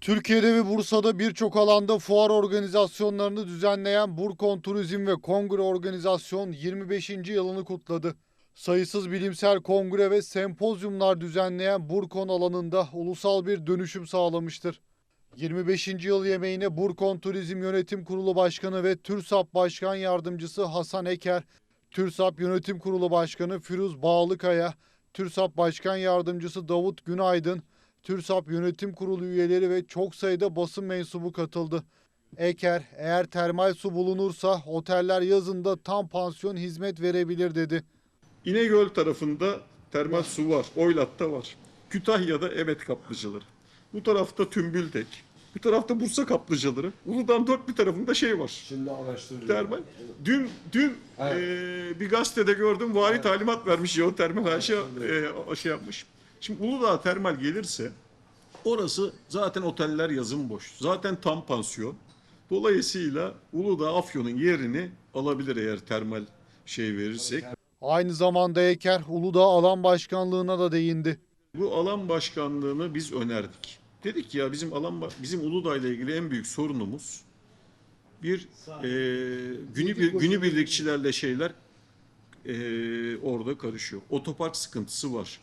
Türkiye'de ve Bursa'da birçok alanda fuar organizasyonlarını düzenleyen Burkon Turizm ve Kongre Organizasyon 25. yılını kutladı. Sayısız bilimsel kongre ve sempozyumlar düzenleyen Burkon alanında ulusal bir dönüşüm sağlamıştır. 25. yıl yemeğine Burkon Turizm Yönetim Kurulu Başkanı ve TÜRSAP Başkan Yardımcısı Hasan Eker, TÜRSAP Yönetim Kurulu Başkanı Firuz Bağlıkaya, TÜRSAP Başkan Yardımcısı Davut Günaydın, TÜRSAP Yönetim Kurulu üyeleri ve çok sayıda basın mensubu katıldı. Eker, eğer termal su bulunursa oteller yazında tam pansiyon hizmet verebilir dedi. İnegöl tarafında termal su var. Oylat'ta var. Kütahya'da evet kaplıcaları. Bu tarafta Tümbültek. Bu tarafta Bursa kaplıcaları. Uludağ'ın dört bir tarafında şey var. Şimdi araştırıyorum. Termal. Dün dün Evet. eee, bir gazetede gördüm. Vali talimat vermiş ya o termal aşağı eee, şey yapmış. Şimdi Uludağ termal gelirse orası zaten oteller yazın boş. Zaten tam pansiyon. Dolayısıyla Uludağ Afyon'un yerini alabilir eğer termal şey verirsek. Aynı zamanda Eker, Uludağ Alan Başkanlığı'na da değindi. Bu alan başkanlığını biz önerdik. Dedik ya bizim alan bizim Uludağ ile ilgili en büyük sorunumuz bir e, günü günübirlikçilerle şeyler e, orada karışıyor. Otopark sıkıntısı var.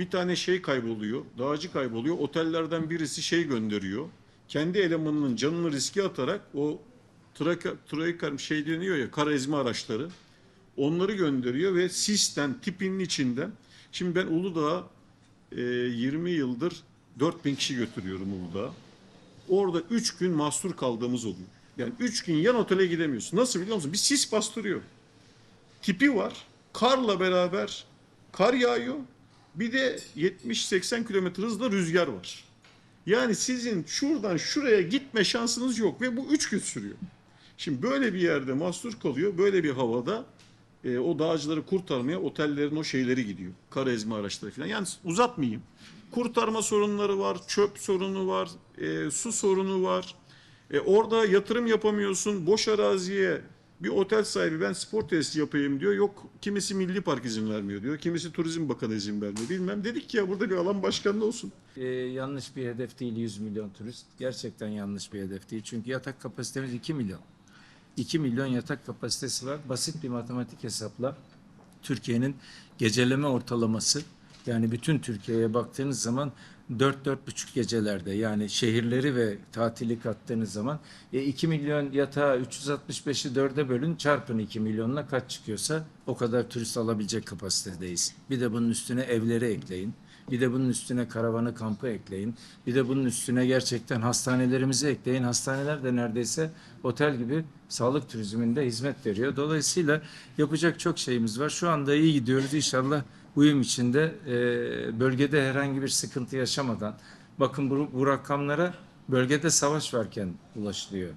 Bir tane şey kayboluyor, dağcı kayboluyor. Otellerden birisi şey gönderiyor. Kendi elemanının canını riske atarak o traka, şey deniyor ya kara ezme araçları. Onları gönderiyor ve sisten tipinin içinden. Şimdi ben Uludağ'a e, 20 yıldır 4000 kişi götürüyorum Uludağ'a. Orada 3 gün mahsur kaldığımız oluyor. Yani 3 gün yan otele gidemiyorsun. Nasıl biliyor musun? Bir sis bastırıyor. Tipi var. Karla beraber kar yağıyor. Bir de 70-80 kilometre hızla rüzgar var. Yani sizin şuradan şuraya gitme şansınız yok ve bu 3 gün sürüyor. Şimdi böyle bir yerde mahsur kalıyor. Böyle bir havada e, o dağcıları kurtarmaya otellerin o şeyleri gidiyor. Kar ezme araçları falan. Yani uzatmayayım. Kurtarma sorunları var, çöp sorunu var, e, su sorunu var. E, orada yatırım yapamıyorsun. Boş araziye bir otel sahibi ben spor tesisi yapayım diyor. Yok kimisi Milli Park izin vermiyor diyor. Kimisi Turizm Bakanı izin vermiyor. Bilmem dedik ki ya burada bir alan başkanlığı olsun. Ee, yanlış bir hedef değil 100 milyon turist. Gerçekten yanlış bir hedef değil. Çünkü yatak kapasitemiz 2 milyon. 2 milyon yatak kapasitesi var. Basit bir matematik hesapla Türkiye'nin geceleme ortalaması yani bütün Türkiye'ye baktığınız zaman 4-4,5 gecelerde yani şehirleri ve tatili kattığınız zaman e, 2 milyon yatağı 365'i 4'e bölün çarpın 2 milyonla kaç çıkıyorsa o kadar turist alabilecek kapasitedeyiz. Bir de bunun üstüne evleri ekleyin. Bir de bunun üstüne karavanı kampı ekleyin. Bir de bunun üstüne gerçekten hastanelerimizi ekleyin. Hastaneler de neredeyse otel gibi sağlık turizminde hizmet veriyor. Dolayısıyla yapacak çok şeyimiz var. Şu anda iyi gidiyoruz. İnşallah uyum içinde e, bölgede herhangi bir sıkıntı yaşamadan bakın bu, bu rakamlara bölgede savaş varken ulaşılıyor.